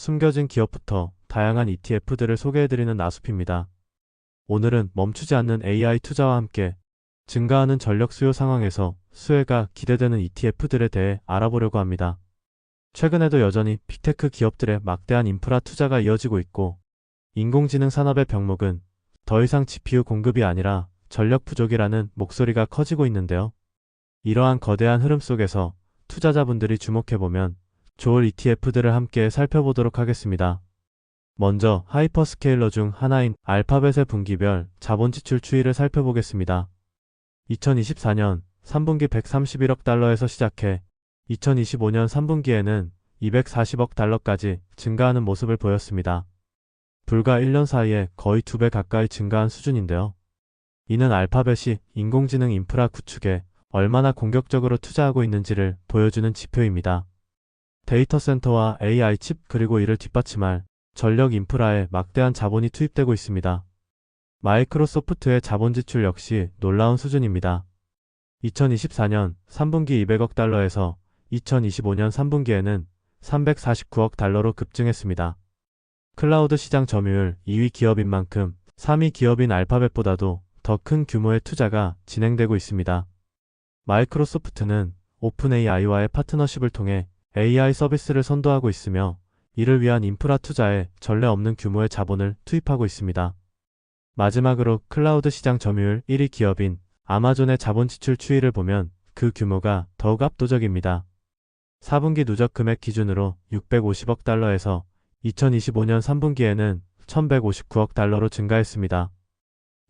숨겨진 기업부터 다양한 ETF들을 소개해드리는 나숲입니다. 오늘은 멈추지 않는 AI 투자와 함께 증가하는 전력 수요 상황에서 수혜가 기대되는 ETF들에 대해 알아보려고 합니다. 최근에도 여전히 빅테크 기업들의 막대한 인프라 투자가 이어지고 있고 인공지능 산업의 병목은 더 이상 GPU 공급이 아니라 전력 부족이라는 목소리가 커지고 있는데요. 이러한 거대한 흐름 속에서 투자자분들이 주목해보면 좋을 ETF들을 함께 살펴보도록 하겠습니다. 먼저 하이퍼스케일러 중 하나인 알파벳의 분기별 자본 지출 추이를 살펴보겠습니다. 2024년 3분기 131억 달러에서 시작해 2025년 3분기에는 240억 달러까지 증가하는 모습을 보였습니다. 불과 1년 사이에 거의 2배 가까이 증가한 수준인데요. 이는 알파벳이 인공지능 인프라 구축에 얼마나 공격적으로 투자하고 있는지를 보여주는 지표입니다. 데이터 센터와 AI 칩 그리고 이를 뒷받침할 전력 인프라에 막대한 자본이 투입되고 있습니다. 마이크로소프트의 자본 지출 역시 놀라운 수준입니다. 2024년 3분기 200억 달러에서 2025년 3분기에는 349억 달러로 급증했습니다. 클라우드 시장 점유율 2위 기업인 만큼 3위 기업인 알파벳보다도 더 큰 규모의 투자가 진행되고 있습니다. 마이크로소프트는 오픈 AI와의 파트너십을 통해 AI 서비스를 선도하고 있으며 이를 위한 인프라 투자에 전례 없는 규모의 자본을 투입하고 있습니다. 마지막으로 클라우드 시장 점유율 1위 기업인 아마존의 자본 지출 추이를 보면 그 규모가 더욱 압도적입니다. 4분기 누적 금액 기준으로 650억 달러에서 2025년 3분기에는 1159억 달러로 증가했습니다.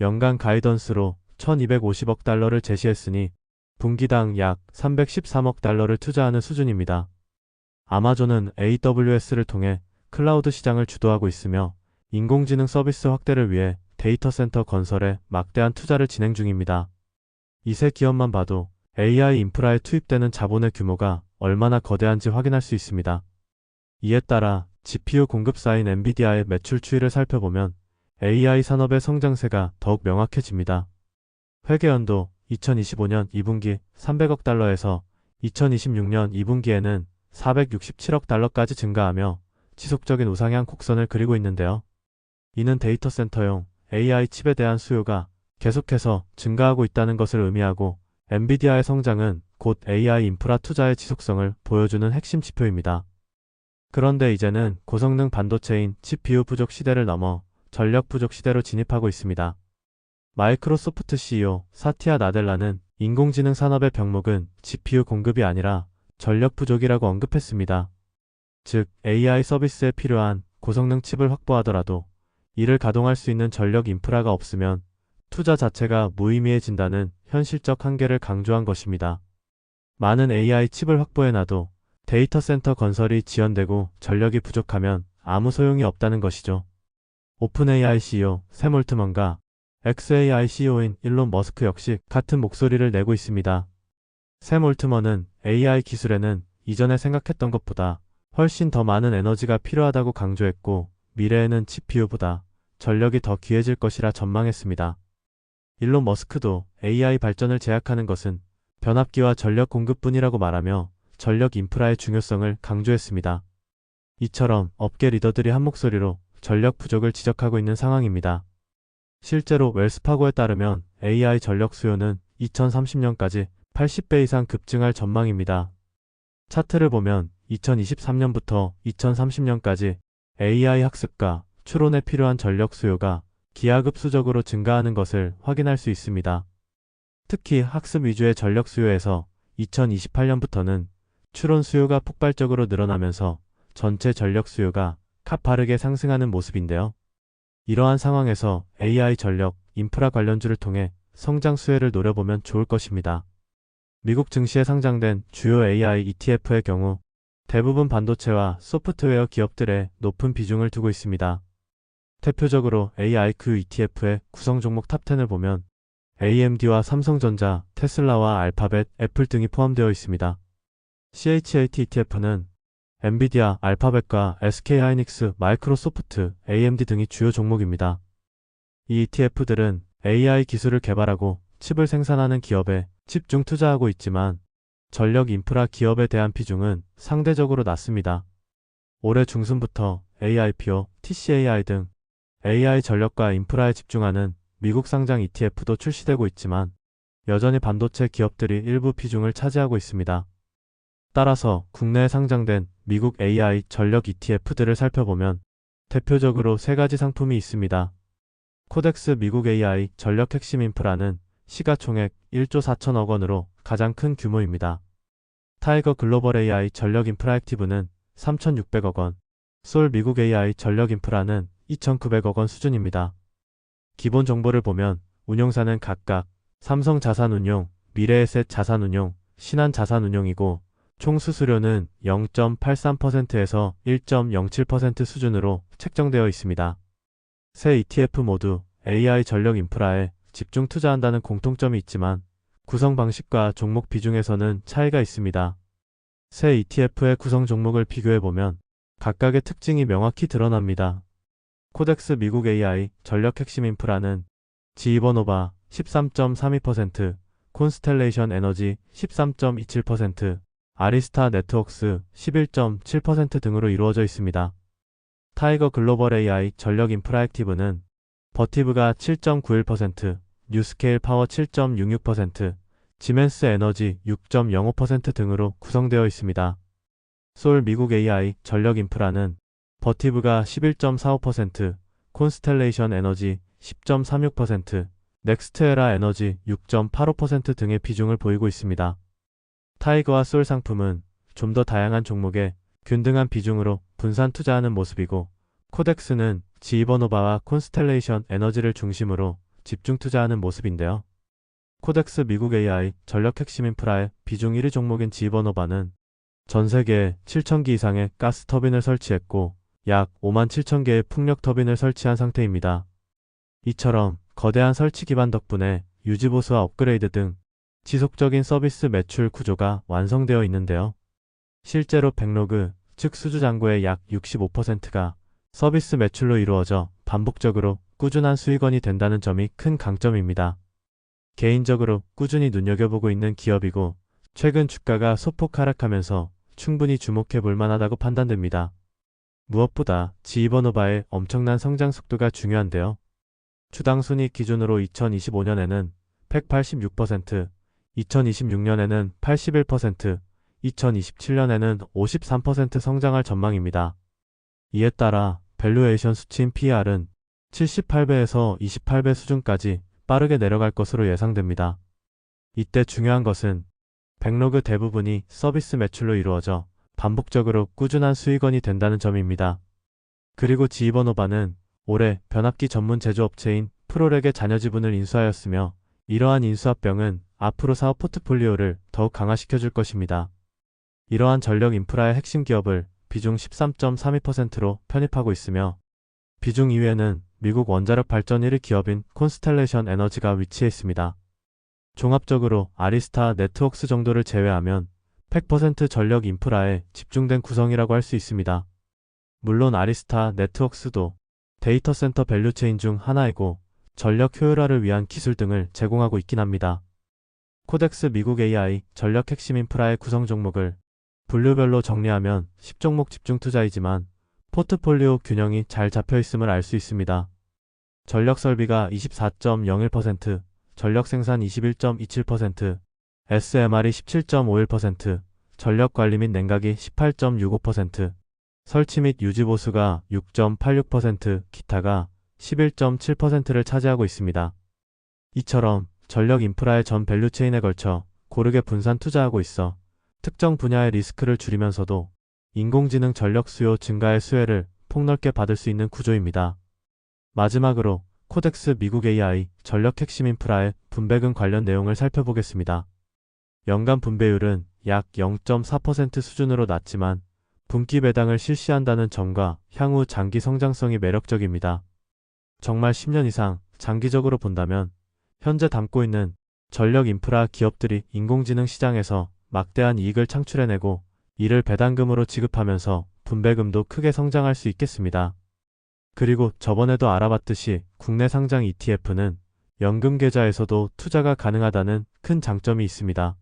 연간 가이던스로 1250억 달러를 제시했으니 분기당 약 313억 달러를 투자하는 수준입니다. 아마존은 AWS를 통해 클라우드 시장을 주도하고 있으며 인공지능 서비스 확대를 위해 데이터 센터 건설에 막대한 투자를 진행 중입니다. 이세 기업만 봐도 AI 인프라에 투입되는 자본의 규모가 얼마나 거대한지 확인할 수 있습니다. 이에 따라 GPU 공급사인 엔비디아의 매출 추이를 살펴보면 AI 산업의 성장세가 더욱 명확해집니다. 회계연도 2025년 2분기 300억 달러에서 2026년 2분기에는 467억 달러까지 증가하며 지속적인 우상향 곡선을 그리고 있는데요. 이는 데이터 센터용 AI 칩에 대한 수요가 계속해서 증가하고 있다는 것을 의미하고 엔비디아의 성장은 곧 AI 인프라 투자의 지속성을 보여주는 핵심 지표입니다. 그런데 이제는 고성능 반도체인 CPU 부족 시대를 넘어 전력 부족 시대로 진입하고 있습니다. 마이크로소프트 CEO 사티아 나델라는 인공지능 산업의 병목은 GPU 공급이 아니라 전력 부족이라고 언급했습니다. 즉, AI 서비스에 필요한 고성능 칩을 확보하더라도 이를 가동할 수 있는 전력 인프라가 없으면 투자 자체가 무의미해진다는 현실적 한계를 강조한 것입니다. 많은 AI 칩을 확보해놔도 데이터 센터 건설이 지연되고 전력이 부족하면 아무 소용이 없다는 것이죠. 오픈AI CEO 샘 올트먼과 XAI CEO인 일론 머스크 역시 같은 목소리를 내고 있습니다. 샘 올트먼은 AI 기술에는 이전에 생각했던 것보다 훨씬 더 많은 에너지가 필요하다고 강조했고 미래에는 GPU보다 전력이 더 귀해질 것이라 전망했습니다. 일론 머스크도 AI 발전을 제약하는 것은 변압기와 전력 공급뿐이라고 말하며 전력 인프라의 중요성을 강조했습니다. 이처럼 업계 리더들이 한 목소리로 전력 부족을 지적하고 있는 상황입니다. 실제로 웰스파고에 따르면 AI 전력 수요는 2030년까지 80배 이상 급증할 전망입니다. 차트를 보면 2023년부터 2030년까지 AI 학습과 추론에 필요한 전력 수요가 기하급수적으로 증가하는 것을 확인할 수 있습니다. 특히 학습 위주의 전력 수요에서 2028년부터는 추론 수요가 폭발적으로 늘어나면서 전체 전력 수요가 가파르게 상승하는 모습인데요. 이러한 상황에서 AI 전력, 인프라 관련주를 통해 성장 수혜를 노려보면 좋을 것입니다. 미국 증시에 상장된 주요 AI ETF의 경우 대부분 반도체와 소프트웨어 기업들의 높은 비중을 두고 있습니다. 대표적으로 AIQ ETF의 구성 종목 탑10을 보면 AMD와 삼성전자, 테슬라와 알파벳, 애플 등이 포함되어 있습니다. CHAT ETF는 엔비디아, 알파벳과 SK하이닉스, 마이크로소프트, AMD 등이 주요 종목입니다. 이 ETF들은 AI 기술을 개발하고 칩을 생산하는 기업에 집중 투자하고 있지만 전력 인프라 기업에 대한 비중은 상대적으로 낮습니다. 올해 중순부터 AIPO, TCAI 등 AI 전력과 인프라에 집중하는 미국 상장 ETF도 출시되고 있지만 여전히 반도체 기업들이 일부 비중을 차지하고 있습니다. 따라서 국내에 상장된 미국 AI 전력 ETF들을 살펴보면 대표적으로 세 가지 상품이 있습니다. 코덱스 미국 AI 전력 핵심 인프라는 시가총액 1조 4천억 원으로 가장 큰 규모입니다. 타이거 글로벌 AI 전력 인프라 액티브는 3,600억 원, 솔 미국 AI 전력 인프라는 2,900억 원 수준입니다. 기본 정보를 보면 운용사는 각각 삼성 자산운용, 미래에셋 자산운용, 신한 자산운용이고 총 수수료는 0.83%에서 1.07% 수준으로 책정되어 있습니다. 세 ETF 모두 AI 전력 인프라에 집중 투자한다는 공통점이 있지만 구성 방식과 종목 비중에서는 차이가 있습니다. 세 ETF의 구성 종목을 비교해보면 각각의 특징이 명확히 드러납니다. 코덱스 미국 AI 전력 핵심 인프라는 지이버노바 13.32%, 콘스텔레이션 에너지 13.27%, 아리스타 네트웍스 11.7% 등으로 이루어져 있습니다. 타이거 글로벌 AI 전력 인프라 액티브는 버티브가 7.91%, 뉴스케일 파워 7.66%, 지멘스 에너지 6.05% 등으로 구성되어 있습니다. 솔 미국 AI 전력 인프라는 버티브가 11.45%, 콘스텔레이션 에너지 10.36%, 넥스트에라 에너지 6.85% 등의 비중을 보이고 있습니다. 타이거와 솔 상품은 좀 더 다양한 종목에 균등한 비중으로 분산 투자하는 모습이고 코덱스는 지이버노바와 콘스텔레이션 에너지를 중심으로 집중 투자하는 모습인데요. 코덱스 미국 AI 전력 핵심 인프라의 비중 1위 종목인 지이버노바는 전 세계에 7,000기 이상의 가스 터빈을 설치했고 약 5만 7천 개의 풍력 터빈을 설치한 상태입니다. 이처럼 거대한 설치 기반 덕분에 유지보수와 업그레이드 등 지속적인 서비스 매출 구조가 완성되어 있는데요. 실제로 백로그, 즉 수주 잔고의 약 65%가 서비스 매출로 이루어져 반복적으로 꾸준한 수익원이 된다는 점이 큰 강점입니다. 개인적으로 꾸준히 눈여겨보고 있는 기업이고 최근 주가가 소폭 하락하면서 충분히 주목해 볼 만하다고 판단됩니다. 무엇보다 지이버노바의 엄청난 성장 속도가 중요한데요. 주당 순익 기준으로 2025년에는 186%, 2026년에는 81%, 2027년에는 53% 성장할 전망입니다. 이에 따라 밸류에이션 수치인 PER은 78배에서 28배 수준까지 빠르게 내려갈 것으로 예상됩니다. 이때 중요한 것은 백로그 대부분이 서비스 매출로 이루어져 반복적으로 꾸준한 수익원이 된다는 점입니다. 그리고 지이버노바는 올해 변압기 전문 제조업체인 프로렉의 자녀 지분을 인수하였으며 이러한 인수합병은 앞으로 사업 포트폴리오를 더욱 강화시켜 줄 것입니다. 이러한 전력 인프라의 핵심 기업을 비중 13.32%로 편입하고 있으며 비중 이외에는 미국 원자력 발전 1위 기업인 콘스텔레이션 에너지가 위치해 있습니다. 종합적으로 아리스타 네트웍스 정도를 제외하면 100% 전력 인프라에 집중된 구성이라고 할 수 있습니다. 물론 아리스타 네트웍스도 데이터 센터 밸류체인 중 하나이고 전력 효율화를 위한 기술 등을 제공하고 있긴 합니다. 코덱스 미국 AI 전력 핵심 인프라의 구성 종목을 분류별로 정리하면 10종목 집중 투자이지만 포트폴리오 균형이 잘 잡혀 있음을 알 수 있습니다. 전력 설비가 24.01%, 전력 생산 21.27%, SMR이 17.51%, 전력 관리 및 냉각이 18.65%, 설치 및 유지 보수가 6.86%, 기타가 11.7%를 차지하고 있습니다. 이처럼 전력 인프라의 전 밸류체인에 걸쳐 고르게 분산 투자하고 있어 특정 분야의 리스크를 줄이면서도 인공지능 전력 수요 증가의 수혜를 폭넓게 받을 수 있는 구조입니다. 마지막으로 코덱스 미국 AI 전력 핵심 인프라의 분배금 관련 내용을 살펴보겠습니다. 연간 분배율은 약 0.4% 수준으로 낮지만 분기 배당을 실시한다는 점과 향후 장기 성장성이 매력적입니다. 정말 10년 이상 장기적으로 본다면 현재 담고 있는 전력 인프라 기업들이 인공지능 시장에서 막대한 이익을 창출해내고 이를 배당금으로 지급하면서 분배금도 크게 성장할 수 있겠습니다. 그리고 저번에도 알아봤듯이 국내 상장 ETF는 연금 계좌에서도 투자가 가능하다는 큰 장점이 있습니다.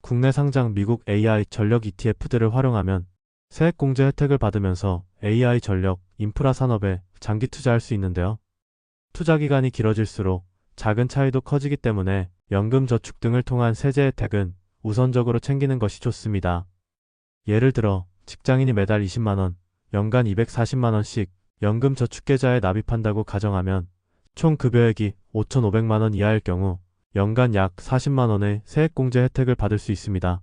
국내 상장 미국 AI 전력 ETF들을 활용하면 세액공제 혜택을 받으면서 AI 전력, 인프라 산업에 장기 투자할 수 있는데요. 투자 기간이 길어질수록 작은 차이도 커지기 때문에 연금 저축 등을 통한 세제 혜택은 우선적으로 챙기는 것이 좋습니다. 예를 들어 직장인이 매달 20만원, 연간 240만원씩 연금 저축 계좌에 납입한다고 가정하면 총 급여액이 5,500만원 이하일 경우 연간 약 40만원의 세액공제 혜택을 받을 수 있습니다.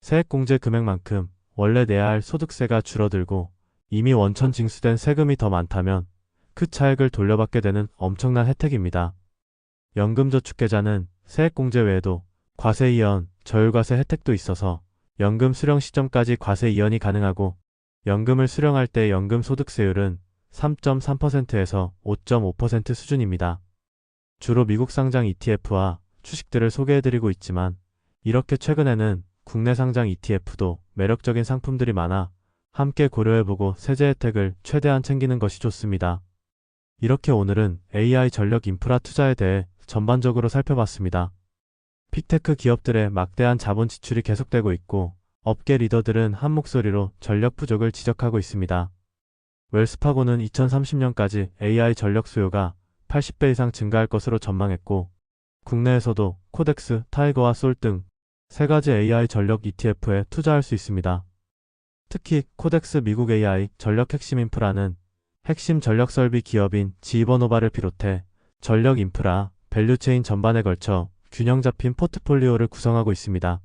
세액공제 금액만큼 원래 내야 할 소득세가 줄어들고 이미 원천 징수된 세금이 더 많다면 그 차액을 돌려받게 되는 엄청난 혜택입니다. 연금저축계좌는 세액공제 외에도 과세 이연, 저율과세 혜택도 있어서 연금 수령 시점까지 과세 이연이 가능하고 연금을 수령할 때 연금 소득세율은 3.3%에서 5.5% 수준입니다. 주로 미국 상장 ETF와 주식들을 소개해드리고 있지만 이렇게 최근에는 국내 상장 ETF도 매력적인 상품들이 많아 함께 고려해보고 세제 혜택을 최대한 챙기는 것이 좋습니다. 이렇게 오늘은 AI 전력 인프라 투자에 대해 전반적으로 살펴봤습니다. 픽테크 기업들의 막대한 자본 지출이 계속되고 있고 업계 리더들은 한 목소리로 전력 부족을 지적하고 있습니다. 웰스파고는 2030년까지 AI 전력 수요가 80배 이상 증가할 것으로 전망했고 국내에서도 코덱스, 타이거와 솔 등 세 가지 AI 전력 ETF에 투자할 수 있습니다. 특히 코덱스 미국 AI 전력 핵심 인프라는 핵심 전력 설비 기업인 지버노바를 비롯해 전력 인프라, 밸류체인 전반에 걸쳐 균형 잡힌 포트폴리오를 구성하고 있습니다.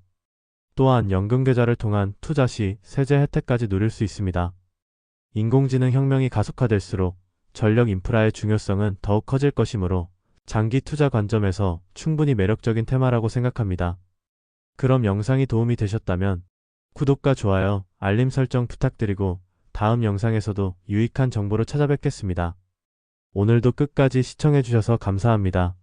또한 연금 계좌를 통한 투자 시 세제 혜택까지 누릴 수 있습니다. 인공지능 혁명이 가속화될수록 전력 인프라의 중요성은 더욱 커질 것이므로 장기 투자 관점에서 충분히 매력적인 테마라고 생각합니다. 그럼 영상이 도움이 되셨다면 구독과 좋아요, 알림 설정 부탁드리고 다음 영상에서도 유익한 정보로 찾아뵙겠습니다. 오늘도 끝까지 시청해주셔서 감사합니다.